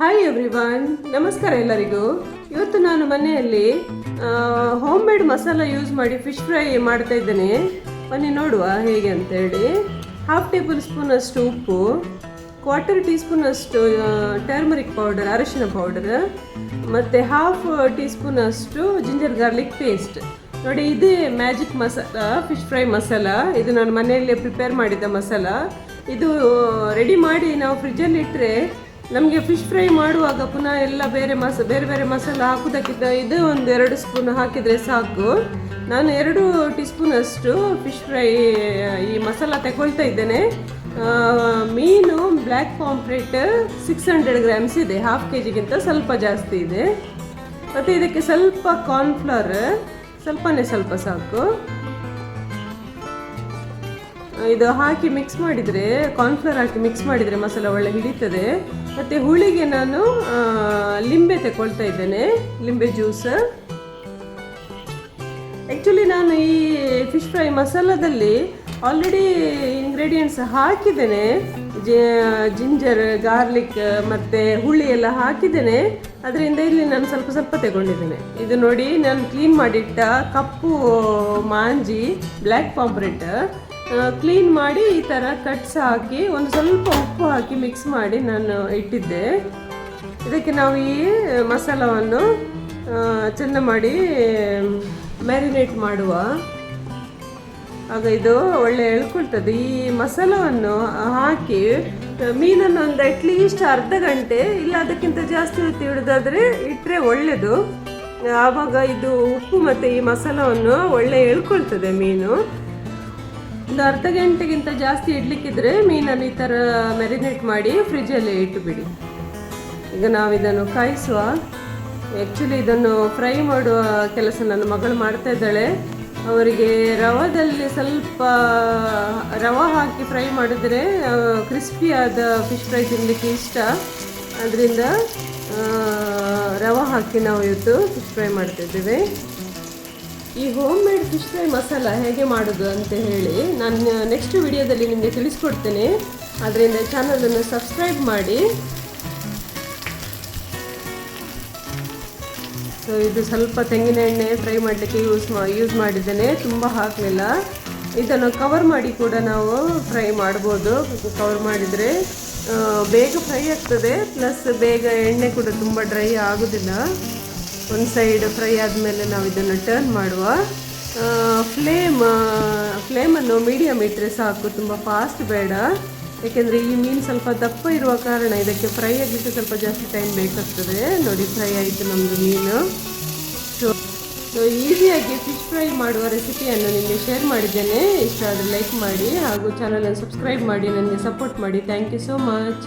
Hi everyone ನಮಸ್ಕಾರ ಎಲ್ಲರಿಗೂ. ಇವತ್ತು ನಾನು ಮನೆಯಲ್ಲಿ ಹೋಮ್ ಮೇಡ್ ಮಸಾಲ ಯೂಸ್ ಮಾಡಿ ಫಿಶ್ ಫ್ರೈ ಮಾಡ್ತಾ ಇದ್ದೇನೆ. ಬನ್ನಿ ನೋಡುವ ಹೇಗೆ ಅಂತೇಳಿ. ಹಾಫ್ ಟೇಬಲ್ ಸ್ಪೂನ್ ಅಷ್ಟು ಉಪ್ಪು ಕ್ವಾರ್ಟರ್ ಟೀ ಸ್ಪೂನ್ ಅಷ್ಟು ಟರ್ಮರಿಕ್ ಪೌಡರ್ ಅರಶಿನ ಪೌಡರ್ ಮತ್ತು ಹಾಫ್ ಟೀ ಸ್ಪೂನ್ ಅಷ್ಟು ಜಿಂಜರ್ ಗಾರ್ಲಿಕ್ ಪೇಸ್ಟ್ ನೋಡಿ, ಇದೇ magic masala fish fry masala. ಇದು ನಾನು ಮನೆಯಲ್ಲೇ ಪ್ರಿಪೇರ್ ಮಾಡಿದ ಮಸಾಲ. ಇದು ರೆಡಿ ಮಾಡಿ ನಾವು ಫ್ರಿಜ್ಜಲ್ಲಿ ಇಟ್ಟರೆ ನಮಗೆ ಫಿಶ್ ಫ್ರೈ ಮಾಡುವಾಗ ಪುನಃ ಎಲ್ಲ ಬೇರೆ ಮಸ, ಬೇರೆ ಬೇರೆ ಮಸಾಲ ಹಾಕೋದಕ್ಕಿಂತ ಇದು ಒಂದು ಎರಡು ಸ್ಪೂನ್ ಹಾಕಿದರೆ ಸಾಕು. ನಾನು ಎರಡು ಟೀ ಸ್ಪೂನ್ ಅಷ್ಟು ಫಿಶ್ ಫ್ರೈ ಈ ಮಸಾಲ ತಗೊಳ್ತಾ ಇದ್ದೇನೆ. ಮೀನು black pomfret six hundred grams ಇದೆ ಹಾಫ್ ಕೆ ಜಿಗಿಂತ ಸ್ವಲ್ಪ ಜಾಸ್ತಿ ಇದೆ. ಮತ್ತು ಇದಕ್ಕೆ ಸ್ವಲ್ಪ ಕಾರ್ನ್ಫ್ಲವರ್ ಸ್ವಲ್ಪನೇ ಸ್ವಲ್ಪ ಸಾಕು. ಇದು ಹಾಕಿ ಮಿಕ್ಸ್ ಮಾಡಿದರೆ ಕಾರ್ನ್ಫ್ಲೋರ್ ಹಾಕಿ ಮಿಕ್ಸ್ ಮಾಡಿದರೆ ಮಸಾಲ ಒಳ್ಳೆ ಹಿಡಿತದೆ. ಮತ್ತು ಹುಳಿಗೆ ನಾನು ಲಿಂಬೆ ತಗೊಳ್ತಾ ಇದ್ದೇನೆ, ಲಿಂಬೆ ಜ್ಯೂಸ್ ಆ್ಯಕ್ಚುಲಿ ನಾನು ಈ ಫಿಶ್ ಫ್ರೈ ಮಸಾಲದಲ್ಲಿ ಆಲ್ರೆಡಿ ಇಂಗ್ರೀಡಿಯೆಂಟ್ಸ್ ಹಾಕಿದ್ದೇನೆ. ಜಿಂಜರ್ ಗಾರ್ಲಿಕ್ ಮತ್ತು ಹುಳಿ ಎಲ್ಲ ಹಾಕಿದ್ದೇನೆ. ಅದರಿಂದ ಇಲ್ಲಿ ನಾನು ಸ್ವಲ್ಪ ಸ್ವಲ್ಪ ತಗೊಂಡಿದ್ದೇನೆ. ಇದು ನೋಡಿ, ನಾನು ಕ್ಲೀನ್ ಮಾಡಿಟ್ಟ ಕಪ್ಪು ಮಾಂಜಿ ಬ್ಲ್ಯಾಕ್ ಪಾಂಪ್ರೆಟ್ ಕ್ಲೀನ್ ಮಾಡಿ ಈ ಥರ ಕಟ್ಸ್ ಹಾಕಿ ಒಂದು ಸ್ವಲ್ಪ ಉಪ್ಪು ಹಾಕಿ ಮಿಕ್ಸ್ ಮಾಡಿ ನಾನು ಇಟ್ಟಿದ್ದೆ. ಇದಕ್ಕೆ ನಾವು ಈ ಮಸಾಲವನ್ನು ಚೆಂದ ಮಾಡಿ ಮ್ಯಾರಿನೇಟ್ ಮಾಡುವ. ಆಗ ಇದು ಒಳ್ಳೆ ಎಳ್ಕೊಳ್ತದೆ. ಈ ಮಸಾಲವನ್ನು ಹಾಕಿ ಮೀನನ್ನು ಒಂದು ಅಟ್ಲೀಸ್ಟ್ ಅರ್ಧ ಗಂಟೆ, ಇಲ್ಲ ಅದಕ್ಕಿಂತ ಜಾಸ್ತಿ ಹೊತ್ತು ಹಿಡಿದಾದರೆ ಇಟ್ಟರೆ ಒಳ್ಳೆಯದು ಆವಾಗ ಇದು ಉಪ್ಪು ಮತ್ತು ಈ ಮಸಾಲವನ್ನು ಒಳ್ಳೆ ಎಳ್ಕೊಳ್ತದೆ ಮೀನು. ಒಂದು ಅರ್ಧ ಗಂಟೆಗಿಂತ ಜಾಸ್ತಿ ಇಡ್ಲಿಕ್ಕಿದ್ರೆ ಮೀನನ್ನು ಈ ಥರ ಮ್ಯಾರಿನೇಟ್ ಮಾಡಿ ಫ್ರಿಜ್ಜಲ್ಲಿ ಇಟ್ಟುಬಿಡಿ. ಈಗ ನಾವು ಇದನ್ನು ಕಾಯಿಸುವ ಆ್ಯಕ್ಚುಲಿ ಇದನ್ನು ಫ್ರೈ ಮಾಡುವ ಕೆಲಸ ನನ್ನ ಮಗಳು ಮಾಡ್ತಾ ಇದ್ದಾಳೆ. ಅವರಿಗೆ ರವದಲ್ಲಿ ಸ್ವಲ್ಪ, ರವ ಹಾಕಿ ಫ್ರೈ ಮಾಡಿದ್ರೆ ಕ್ರಿಸ್ಪಿಯಾದ ಫಿಶ್ ಫ್ರೈ ತಿನ್ನಲಿಕ್ಕೆ ಇಷ್ಟ. ಅದರಿಂದ ರವ ಹಾಕಿ ನಾವು ಇವತ್ತು ಫಿಶ್ ಫ್ರೈ ಮಾಡ್ತಿದ್ದೇವೆ. ಈ home made fish fry masala ಹೇಗೆ ಮಾಡೋದು ಅಂತ ಹೇಳಿ ನಾನು ನೆಕ್ಸ್ಟ್ ವಿಡಿಯೋದಲ್ಲಿ ನಿಮಗೆ ತಿಳಿಸ್ಕೊಡ್ತೇನೆ. ಅದರಿಂದ ಚಾನಲನ್ನು ಸಬ್ಸ್ಕ್ರೈಬ್ ಮಾಡಿ. ಸೊ ಇದು ಸ್ವಲ್ಪ ತೆಂಗಿನ ಎಣ್ಣೆ ಫ್ರೈ ಮಾಡಲಿಕ್ಕೆ ಯೂಸ್ ಮಾ ಯೂಸ್ ಮಾಡಿದ್ದೇನೆ. ತುಂಬ ಹಾಕಲಿಲ್ಲ. ಇದನ್ನು ಕವರ್ ಮಾಡಿ ಕೂಡ ನಾವು ಫ್ರೈ ಮಾಡ್ಬೋದು. ಕವರ್ ಮಾಡಿದರೆ ಬೇಗ ಫ್ರೈ ಆಗ್ತದೆ. ಪ್ಲಸ್ ಬೇಗ ಎಣ್ಣೆ ಕೂಡ ತುಂಬ ಡ್ರೈ ಆಗೋದಿಲ್ಲ. ಒಂದು ಸೈಡ್ ಫ್ರೈ ಆದಮೇಲೆ ನಾವು ಇದನ್ನು ಟರ್ನ್ ಮಾಡುವ. ಫ್ಲೇಮ್ ಫ್ಲೇಮನ್ನು ಮೀಡಿಯಮ್ ಇಟ್ಟರೆ ಸಾಕು, ತುಂಬ ಫಾಸ್ಟ್ ಬೇಡ. ಏಕೆಂದರೆ ಈ ಮೀನು ಸ್ವಲ್ಪ ದಪ್ಪ ಇರುವ ಕಾರಣ ಇದಕ್ಕೆ ಫ್ರೈ ಆಗಲಿಕ್ಕೆ ಸ್ವಲ್ಪ ಜಾಸ್ತಿ ಟೈಮ್ ಬೇಕಾಗ್ತದೆ. ನೋಡಿ ಫ್ರೈ ಆಯಿತು ನಮ್ಮದು ಮೀನು. ಸೊ ಈಸಿಯಾಗಿ ಫಿಶ್ ಫ್ರೈ ಮಾಡುವ ರೆಸಿಪಿಯನ್ನು ನಿಮಗೆ ಶೇರ್ ಮಾಡಿದ್ದೇನೆ. ಇಷ್ಟ ಆದರೆ ಲೈಕ್ ಮಾಡಿ ಹಾಗೂ ಚಾನಲನ್ನು ಸಬ್ಸ್ಕ್ರೈಬ್ ಮಾಡಿ, ನನಗೆ ಸಪೋರ್ಟ್ ಮಾಡಿ. Thank you so much